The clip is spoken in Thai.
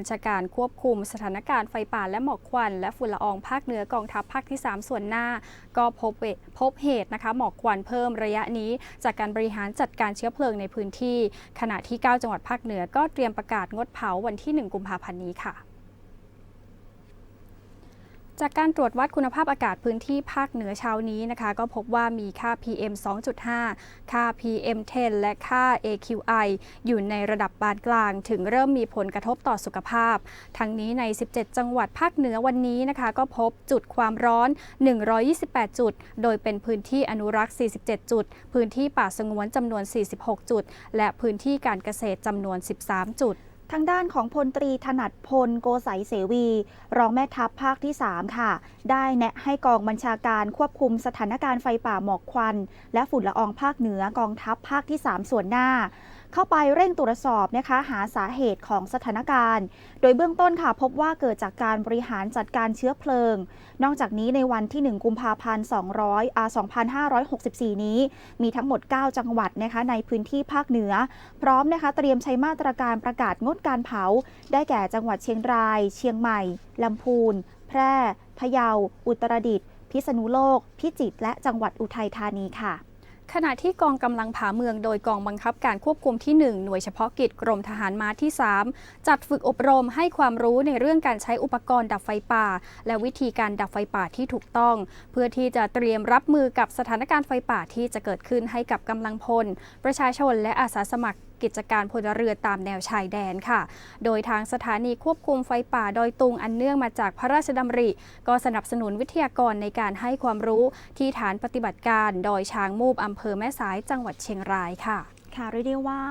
บัญชาการควบคุมสถานการณ์ไฟป่าและหมอกควัน และฝุ่นละอองภาคเหนือกองทัพภาคที่ 3 ส่วนหน้า ก็พบเพบเหตุนะคะหมอกควันเพิ่มระยะนี้ จากการบริหารจัดการเชื้อเพลิงในพื้นที่ ขณะที่ 9 จังหวัดภาคเหนือก็เตรียมประกาศงดเผาวันที่ 1 กุมภาพันธ์นี้ค่ะ จากการตรวจวัดคุณภาพอากาศพื้นที่ภาคเหนือเช้านี้นะคะ ก็พบว่ามีค่า PM 2.5 ค่า PM 10 และค่า AQI อยู่ในระดับปานกลาง ถึงเริ่มมีผลกระทบต่อสุขภาพ ทั้งนี้ใน 17 จังหวัดภาคเหนือวันนี้นะคะ ก็พบจุดความร้อน 128 จุด โดยเป็นพื้นที่อนุรักษ์ 47 จุด พื้นที่ป่าสงวนจำนวน 46 จุด และพื้นที่การเกษตรจำนวน 13 จุด ทางด้านของพลตรีถนัดพลโกศัยเสวี รองแม่ทัพภาคที่ 3 ค่ะ ได้แนะให้กองบัญชาการควบคุมสถานการณ์ไฟป่าหมอกควัน และฝุ่นละอองภาคเหนือกองทัพภาคที่ 3 ส่วนหน้า เข้าไปเร่งตรวจสอบนะคะหาสาเหตุของสถานการณ์ โดยเบื้องต้นค่ะพบว่าเกิดจากการบริหารจัดการเชื้อเพลิง นอกจากนี้ในวันที่ 1 กุมภาพันธ์200อ่า2564 นี้ มีทั้งหมด 9 จังหวัดนะคะในพื้นที่ภาคเหนือ พร้อมนะคะเตรียมใช้มาตรการประกาศงดการเผา ได้แก่จังหวัดเชียงราย เชียงใหม่ลำพูน แพร่ พะเยา อุตรดิตถ์พิษณุโลก พิจิตรและจังหวัดอุทัยธานีค่ะ ขณะที่กองกำลังผาเมืองโดยกองบังคับการควบคุมที่ 1 หน่วยเฉพาะกิจกรมทหารม้าที่ 3 จัดฝึกอบรมให้ความรู้ในเรื่องการใช้อุปกรณ์ดับไฟป่า และวิธีการดับไฟป่าที่ถูกต้อง เพื่อที่จะเตรียมรับมือกับสถานการณ์ไฟป่าที่จะเกิดขึ้นให้กับกำลังพล ประชาชนและอาสาสมัครกิจการพลเรือตามแนวชายแดนค่ะ โดยทางสถานีควบคุมไฟป่าดอยตุงอันเนื่องมาจากพระราชดำริ ก็สนับสนุนวิทยากรในการให้ความรู้ที่ฐานปฏิบัติการดอยช้างมูบอำเภอแม่สายจังหวัดเชียงรายค่ะ ค่ะเรียกได้ว่า